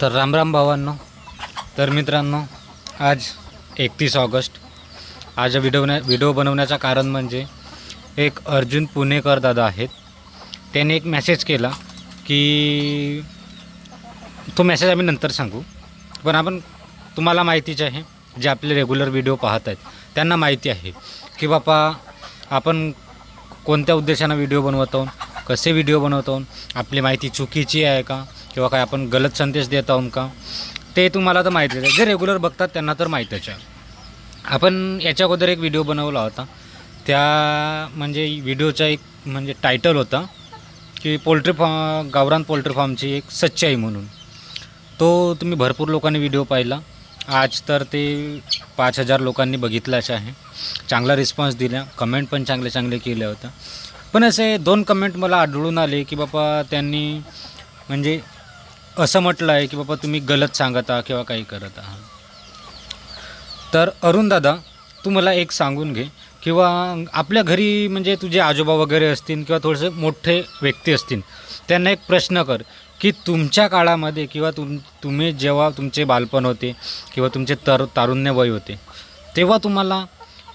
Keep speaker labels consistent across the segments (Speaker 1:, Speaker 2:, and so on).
Speaker 1: तर रामराम भावांनो. तर मित्रांनो आज एकतीस ऑगस्ट. आज व्हिडिओ व्हिडिओ बनवण्याचं कारण म्हणजे एक अर्जुन पुणेकर दादा आहेत. त्याने एक मेसेज केला की तो मेसेज आम्ही नंतर सांगू. पण आपण तुम्हाला माहितीच आहे जे आपले रेग्युलर व्हिडिओ पाहत आहेत त्यांना माहिती आहे की बापा आपण कोणत्या उद्देशानं व्हिडिओ बनवत आहोत कसे व्हिडिओ बनवत आहोत आपली माहिती चुकीची आहे का? किंवा काय आपण गलत संदेश देत आहोत का? ते तुम्हाला तर माहितीच आहे. जे रेग्युलर बघतात त्यांना तर माहीतच आहे. आपण याच्या अगोदर एक व्हिडिओ बनवला होता. त्या म्हणजे व्हिडिओचा एक म्हणजे टायटल होता की पोल्ट्री फा गावरान पोल्ट्री फार्मची एक सच्चाई म्हणून. तो तुम्ही भरपूर लोकांनी व्हिडिओ पाहिला. आज तर ते पाच हजार लोकांनी बघितलाच आहे. चांगला रिस्पॉन्स दिला. कमेंट पण चांगले चांगले केले होतं पण असे दोन कमेंट मला आढळून आले की बाबा त्यांनी म्हणजे असं म्हटलं आहे की बाबा तुम्ही गलत सांगत आहात किंवा काही करत आहात. तर अरुण दादा तू मला एक सांगून घे किंवा आपल्या घरी म्हणजे तुझे आजोबा वगैरे असतील किंवा थोडेसे मोठे व्यक्ती असतील त्यांना एक प्रश्न कर की तुमच्या काळामध्ये किंवा तुम तुम्ही जेव्हा तुमचे बालपण होते किंवा तुमचे तर तारुण्य वय होते तेव्हा तुम्हाला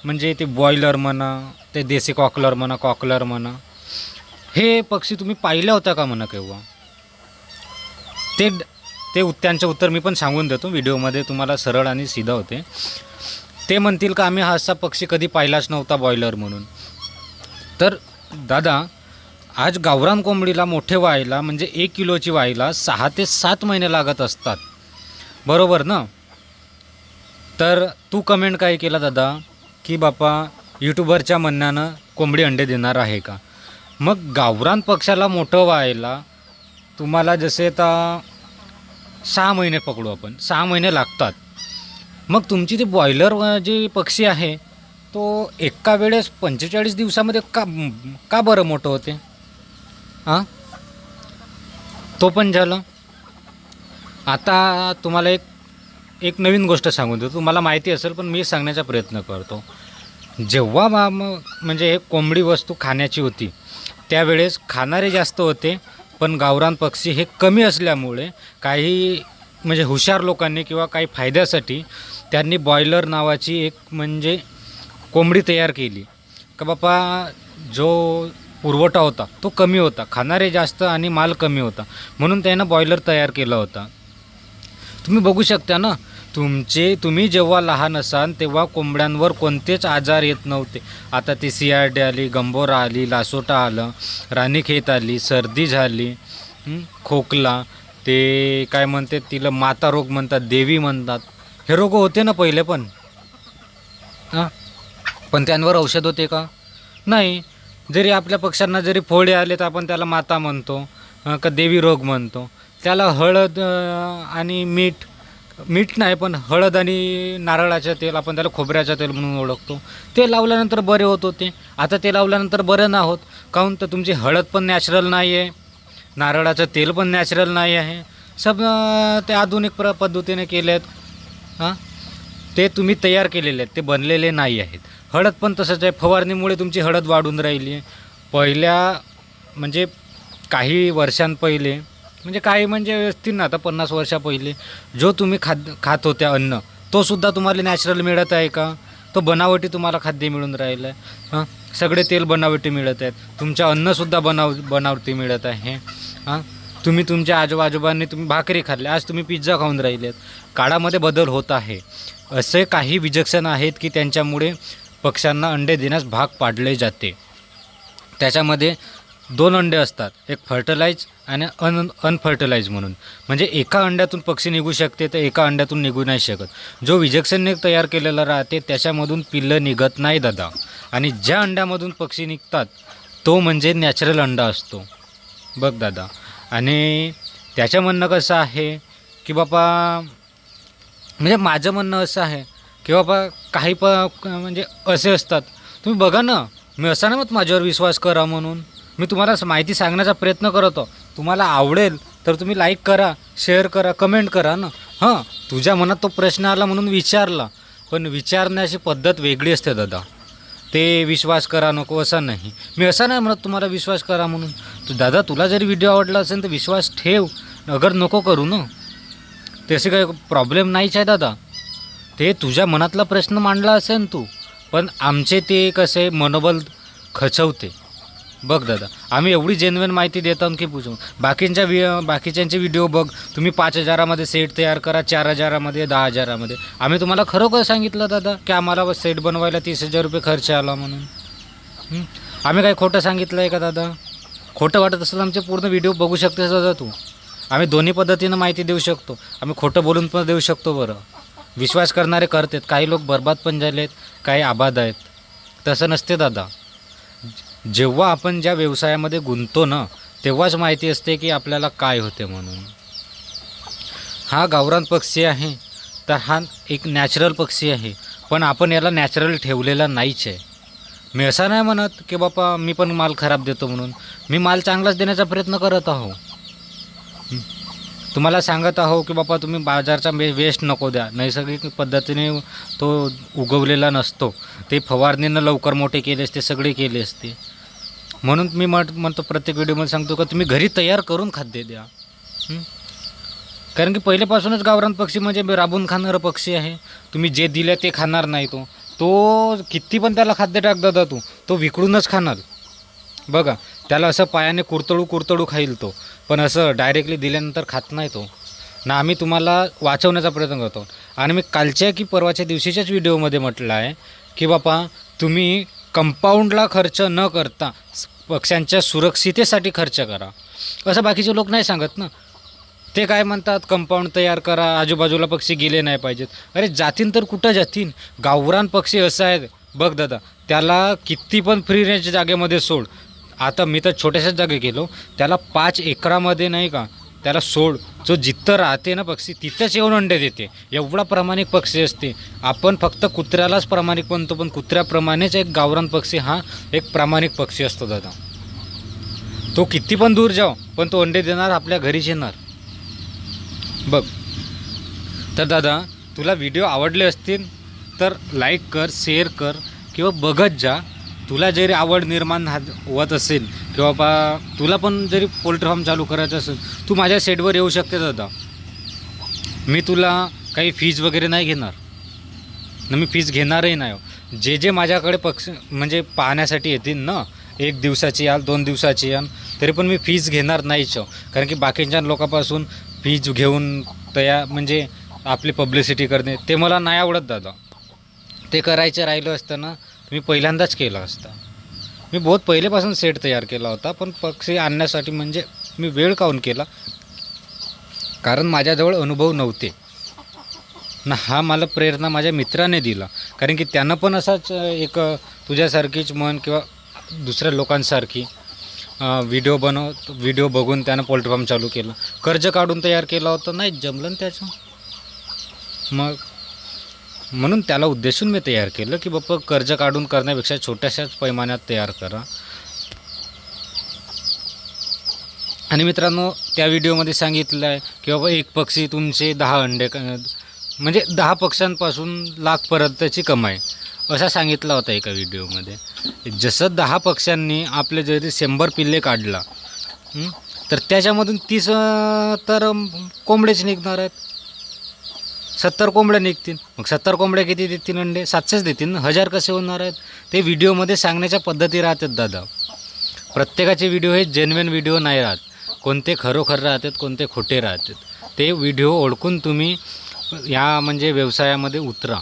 Speaker 1: म्हणजे ते बॉयलर म्हणा ते देसी कॉकलर म्हणा कॉकलर म्हणा हे पक्षी तुम्ही पाहिल्या होत्या का म्हणा केव्हा? ते ते उत- त्यांचं उत्तर मी पण सांगून देतो व्हिडिओमध्ये तुम्हाला सरळ आणि सीधा होते. ते म्हणतील का आम्ही हा असा पक्षी कधी पाहिलाच नव्हता बॉयलर म्हणून. तर दादा आज गावरान कोंबडीला मोठे व्हायला म्हणजे एक किलोची व्हायला सहा ते सात महिने लागत असतात. बरोबर ना? तर तू कमेंट काय केला दादा? की बापा यूट्यूबरच्या म्हणण्यानं कोंबडी अंडे देणार आहे का? मग गावरान पक्षाला मोठं व्हायला तुम्हाला जसे आता सहा महिने पकडू आपण सहा महिने लागतात. मग तुमची ती बॉयलर जे पक्षी आहे तो एका वेळेस पंचेचाळीस दिवसामध्ये का का बरं मोठं होते? हां तो पण झालं. आता तुम्हाला एक एक नवीन गोष्ट सांगून देतो. तुम्हाला माहिती असेल पण मी सांगण्याचा प्रयत्न करतो. जेव्हा म्हणजे हे कोंबडी वस्तू खाण्याची होती त्यावेळेस खाणारे जास्त होते पण गावरान पक्षी हे कमी असल्यामुळे काही म्हणजे हुशार लोकांनी किंवा काही फायद्यासाठी त्यांनी बॉयलर नावाची एक म्हणजे कोंबडी तयार केली. का बापा जो पुरवठा होता तो कमी होता. खाणारे जास्त आणि माल कमी होता. म्हणून त्यानं बॉयलर तयार केला होता. तुम्ही बघू शकता ना तुमचे तुम्ही जेव्हा लहान असाल तेव्हा कोंबड्यांवर कोणतेच आजार येत नव्हते. आता ती सियार्डी आली गंबोरा आली लासोटा आलं राणीखेत आली सर्दी झाली खोकला ते काय म्हणते तिला माता रोग म्हणतात देवी म्हणतात. हे रोग होते ना पहिले पण? हां? पण त्यांवर औषध होते का? नाही. जरी आपल्या पक्ष्यांना जरी फोडे आले तर आपण त्याला माता म्हणतो का देवी रोग म्हणतो. त्याला हळद आणि मीठ मीठ नाही पण हळद आणि नारळाचं तेल आपण त्याला खोबऱ्याचं तेल म्हणून ओळखतो. ते लावल्यानंतर बरे होत होते. आता ते लावल्यानंतर बरं ना होत. काहून तर तुमची हळद पण नॅचरल नाही आहे नारळाचं तेल पण नॅचरल नाही आहे. सब ते आधुनिक प्र पद्धतीने केले आहेत हां? ते तुम्ही तयार केलेले आहेत. ते बनलेले नाही आहेत. हळद पण तसंच आहे. फवारणीमुळे तुमची हळद वाढून राहिली आहे. पहिल्या म्हणजे काही वर्षांपहिले म्हणजे काही म्हणजे असतील ना आता पन्नास वर्षा पहिले जो तुम्ही खाद खात होत्या अन्न तो सुद्धा तुम्हाला नॅचरल मिळत आहे का? तो बनावटी तुम्हाला खाद्य मिळून राहिलं आहे हां? सगळे तेल बनावटी मिळत आहेत. तुमच्या अन्नसुद्धा बनाव बनावटी मिळत आहे. हां? तुम्ही तुमच्या आजोबा आजोबांनी तुम्ही भाकरी खाल्ल्या. आज तुम्ही पिझ्झा खाऊन राहिलेत. काळामध्ये बदल होत आहे. असे काही विजक्षण आहेत की त्यांच्यामुळे पक्ष्यांना अंडे देण्यास भाग पाडले जाते. त्याच्यामध्ये दोन अंडे असतात. एक फर्टिलाइज आणि अन अनफर्टिलाइज म्हणून. म्हणजे एका अंड्यातून पक्षी निघू शकते तर एका अंड्यातून निघू नाही शकत. जो विजेक्शनने तयार केलेला राहते त्याच्यामधून पिल्लं निघत नाही दादा. आणि ज्या अंड्यामधून पक्षी निघतात तो म्हणजे नॅचरल अंडा असतो. बघ दादा. आणि त्याचं म्हणणं कसं आहे की बाबा म्हणजे माझं म्हणणं असं आहे की बाबा काही प म्हणजे असे असतात. तुम्ही बघा ना. मी असा ना मग माझ्यावर विश्वास करा म्हणून. मी तुम्हाला माहिती सांगण्याचा प्रयत्न करतो. तुम्हाला आवडेल तर तुम्ही लाईक करा शेअर करा कमेंट करा ना. हां तुझ्या मनात तो प्रश्न आला म्हणून विचारला. पण विचारण्याची पद्धत वेगळी असते दादा. ते विश्वास करा नको असं नाही. मी असं नाही म्हणत तुम्हाला विश्वास करा म्हणून. तू दादा तुला जरी व्हिडिओ आवडला असेल तर विश्वास ठेव. अगर नको करू ना. तसे काही प्रॉब्लेम नाहीच आहे दादा. ते तुझ्या मनातला प्रश्न मांडला असेल तू. पण आमचे ते कसे मनोबल खचवते. बघ दादा आम्ही एवढी जेन्युन माहिती देतो की पूजू बाकींच्या वि बाकीच्यांचे व्हिडिओ बघ. तुम्ही पाच हजारामध्ये सेट तयार करा चार हजारामध्ये दहा हजारामध्ये. आम्ही तुम्हाला खरोखर सांगितलं दादा की आम्हाला सेट बनवायला तीस हजार रुपये खर्च आला म्हणून. आम्ही काही खोटं सांगितलं आहे का दादा? खोटं वाटत असेल आमचे पूर्ण व्हिडिओ बघू शकतेस दादा तू. आम्ही दोन्ही पद्धतीनं माहिती देऊ शकतो. आम्ही खोटं बोलून पण देऊ शकतो बरं. विश्वास करणारे करतात. काही लोक बर्बाद पण झाले आहेत काही आबाद आहेत. तसं नसते दादा. जेव्हा आपण ज्या व्यवसायामध्ये गुंततो ना तेव्हाच माहिती असते की आपल्याला काय होते म्हणून. हा गावरान पक्षी आहे तर हा एक नॅचरल पक्षी आहे पण आपण याला नॅचरल ठेवलेला नाहीच आहे. मी असं नाही म्हणत की बापा मी पण माल खराब देतो म्हणून. मी माल चांगलाच देण्याचा प्रयत्न करत आहो. तुम्हाला सांगत आहो की बाबा तुम्ही बाजारचा वे वेस्ट नको द्या. नैसर्गिक पद्धतीने तो उगवलेला नसतो. ते फवारणीनं लवकर मोठे केले असते सगळे केले असते. म्हणून मी म्हट म्हणतो प्रत्येक व्हिडिओमध्ये सांगतो का तुम्ही घरी तयार करून खाद्य द्या. कारण की पहिल्यापासूनच गावरान पक्षी म्हणजे राबून खाणारं पक्षी आहे. तुम्ही जे दिलं ते खाणार नाही तो. तो किती पण त्याला खाद्य टाक दादा तू तो विकडूनच खाणार. बघा त्याला असं पायाने कुरतडू कुरतडू खाईल तो. पण असं डायरेक्टली दिल्यानंतर खात नाही तो. ना आम्ही तुम्हाला वाचवण्याचा प्रयत्न करतो. आणि मी कालच्या की परवाच्या दिवशीच्याच व्हिडिओमध्ये म्हटलं आहे की बापा तुम्ही कंपाऊंडला खर्च न करता पक्ष्यांच्या सुरक्षितेसाठी खर्च करा. असं बाकीचे लोक नाही सांगत ना. ते काय म्हणतात कंपाऊंड तयार करा आजूबाजूला पक्षी गेले नाही पाहिजेत. अरे जातीन तर कुठं जातीन? गावरान पक्षी असं आहेत. बघ दादा त्याला किती पण फ्री रेंज जागेमध्ये सोड. आता मी तर छोट्याशाच जागे गेलो. त्याला पाच एकरामध्ये नाही का त्याला सोड. जो जिथं राहते ना पक्षी तिथंच येऊन अंडे देते. एवढा प्रामाणिक पक्षी असते. आपण फक्त कुत्र्यालाच प्रामाणिक म्हणतो पण कुत्र्याप्रमाणेच एक गावरान पक्षी हा एक प्रामाणिक पक्षी असतो दादा. तो किती पण दूर जाओ पण तो अंडे देणार आपल्या घरीच येणार. बघ. तर दादा तुला व्हिडिओ आवडले असतील तर लाईक कर शेअर कर किंवा बघत जा. तुला जरी आवड निर्माण हा होत असेल किंवा बा तुला पण जरी पोल्ट्री फार्म चालू करायचं असेल तू माझ्या सेटवर येऊ शकते दादा. मी तुला काही फीज वगैरे नाही घेणार. न मी फीज घेणारही नाही. जे जे माझ्याकडे पक्ष म्हणजे पाहण्यासाठी येतील ना एक दिवसाची याल दोन दिवसाची याल तरी पण मी फीज घेणार नाहीच कारण की बाकीच्या लोकांपासून फीज घेऊन तया म्हणजे आपली पब्लिसिटी करणे ते मला नाही आवडत दादा. ते करायचं राहिलं असतं ना मी पहिल्यांदाच केलं असतं. मी बहुत पहिलेपासून सेट तयार केला होता पण पक्षी आणण्यासाठी म्हणजे मी वेळ काऊन केला? कारण माझ्याजवळ अनुभव नव्हते. ना हा मला प्रेरणा माझ्या मित्राने दिला. कारण की त्यानं पण असाच एक तुझ्यासारखीच मन किंवा दुसऱ्या लोकांसारखी व्हिडिओ बनव व्हिडिओ बघून त्यानं पोल्ट्री फार्म चालू केलं. कर्ज काढून तयार केला होता नाही जमलं ना त्याचं? मग म्हणून त्याला उद्देशून मी तयार केलं की बाप्पा कर्ज काढून करण्यापेक्षा छोट्याशाच पैमानात तयार करा. आणि मित्रांनो त्या व्हिडिओमध्ये सांगितलं आहे की बाबा एक पक्षी तुमचे दहा अंडे म्हणजे दहा पक्ष्यांपासून लाखपर्यंतची कमाई. असा सांगितला होता एका व्हिडिओमध्ये. जसं दहा पक्ष्यांनी आपले जरी शंभर पिल्ले काढला तर त्याच्यामधून तीस तर कोंबडेच निघणार आहेत. सत्तर कोंबड्या निघतील. मग सत्तर कोंबड्या किती देतील अंडे? सातशेच देतील ना. हजार कसे होणार आहेत? ते व्हिडिओमध्ये सांगण्याच्या पद्धती राहतात दादा. प्रत्येकाचे व्हिडिओ हे जेन्युन व्हिडिओ नाही राहत. कोणते खरोखर राहतात कोणते खोटे राहतात. ते व्हिडिओ ओळखून तुम्ही या म्हणजे व्यवसायामध्ये उतरा.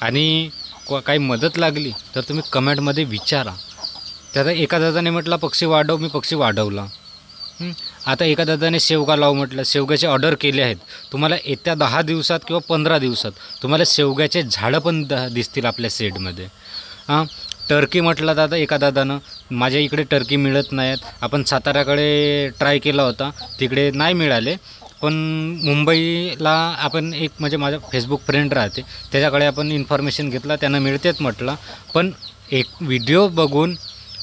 Speaker 1: आणि काही मदत लागली तर तुम्ही कमेंटमध्ये विचारा. त्याचा एका दादाने म्हटला पक्षी वाढव मी पक्षी वाढवला. आता एका दादाने शेवगा लाव म्हटलं शेवग्याचे ऑर्डर केले आहेत तुम्हाला येत्या दहा दिवसात किंवा पंधरा दिवसात तुम्हाला शेवग्याचे झाडं पण द दिसतील आपल्या सेडमध्ये हां टर्की म्हटलं दादा एका दादानं माझ्या इकडे टर्की मिळत नाहीत आपण साताऱ्याकडे ट्राय केला होता तिकडे नाही मिळाले पण मुंबईला आपण एक म्हणजे माझा फेसबुक फ्रेंड राहते त्याच्याकडे आपण इन्फॉर्मेशन घेतला त्यांना मिळतेच म्हटलं पण एक व्हिडिओ बघून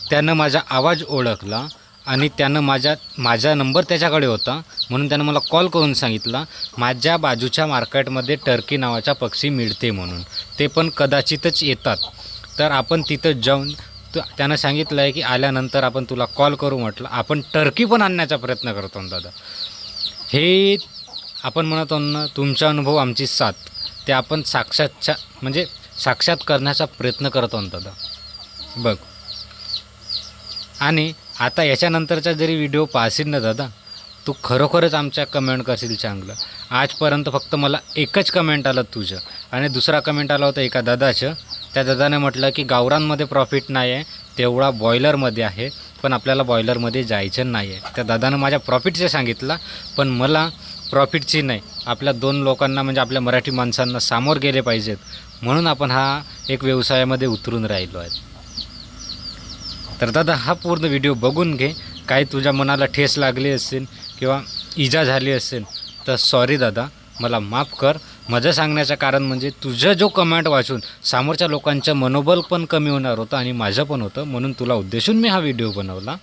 Speaker 1: त्यानं माझा आवाज ओळखला आणि त्यानं माझ्या माझा नंबर त्याच्याकडे होता. म्हणून त्यानं मला कॉल करून सांगितला माझ्या बाजूच्या मार्केटमध्ये टर्की नावाचा पक्षी मिळते म्हणून. ते पण कदाचितच येतात. तर आपण तिथं जाऊन त- त्यानं सांगितलं आहे की आल्यानंतर आपण तुला कॉल करू म्हटलं. आपण टर्की पण आणण्याचा प्रयत्न करतो दादा. हे आपण म्हणत आहोत ना तुमचा अनुभव आमची साथ. ते आपण साक्षातच्या म्हणजे साक्षात करण्याचा प्रयत्न करत आहोत दादा. बघ. आणि आता याच्यानंतरचा जरी व्हिडिओ पाहशील ना दादा तू खरोखरच आमच्या कमेंट करशील चांगलं. आजपर्यंत फक्त मला एकच कमेंट आलं तुझं. आणि दुसरा कमेंट आला होता एका दादाचं. त्या दादाने म्हटलं की गावरांमध्ये प्रॉफिट नाही आहे तेवढा बॉयलरमध्ये आहे पण आपल्याला बॉयलरमध्ये जायचं नाही आहे त्या दादानं माझ्या प्रॉफिटचं सांगितलं पण मला प्रॉफिटची नाही. आपल्या दोन लोकांना म्हणजे आपल्या मराठी माणसांना सामोर गेले पाहिजेत. म्हणून आपण हा एक व्यवसायामध्ये उतरून राहिलो आहे. तर दादा हा पूर्ण व्हिडिओ बघून घे. काही तुझ्या मनाला ठेस लागली असेल किंवा इजा झाली असेल तर सॉरी दादा मला माफ कर. माझं सांगण्याचं कारण म्हणजे तुझं जो कमेंट वाचून समोरच्या लोकांचं मनोबल पण कमी होणार होतं आणि माझं पण होतं म्हणून तुला उद्देशून मी हा व्हिडिओ बनवला.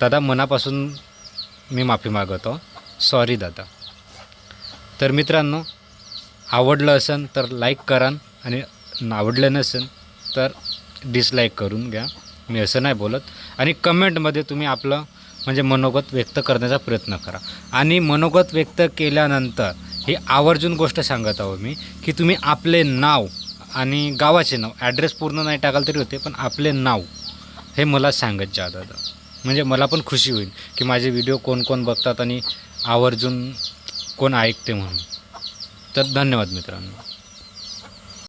Speaker 1: दादा मनापासून मी माफी मागवतो सॉरी दादा. तर मित्रांनो आवडलं असेल तर लाईक करा आणि आवडलं नसेल तर डिसलाईक करून घ्या. मी असं नाही बोलत. आणि कमेंटमध्ये तुम्ही आपलं म्हणजे मनोगत व्यक्त करण्याचा प्रयत्न करा. आणि मनोगत व्यक्त केल्यानंतर ही आवर्जून गोष्ट सांगत आहो मी की तुम्ही आपले नाव आणि गावाचे नाव ॲड्रेस पूर्ण नाही टाकाल तरी होते पण आपले नाव हे मला सांगत जा दादा. म्हणजे मला पण खुशी होईल की माझे व्हिडिओ कोण कोण बघतात आणि आवर्जून कोण ऐकते म्हणून. तर धन्यवाद मित्रांनो.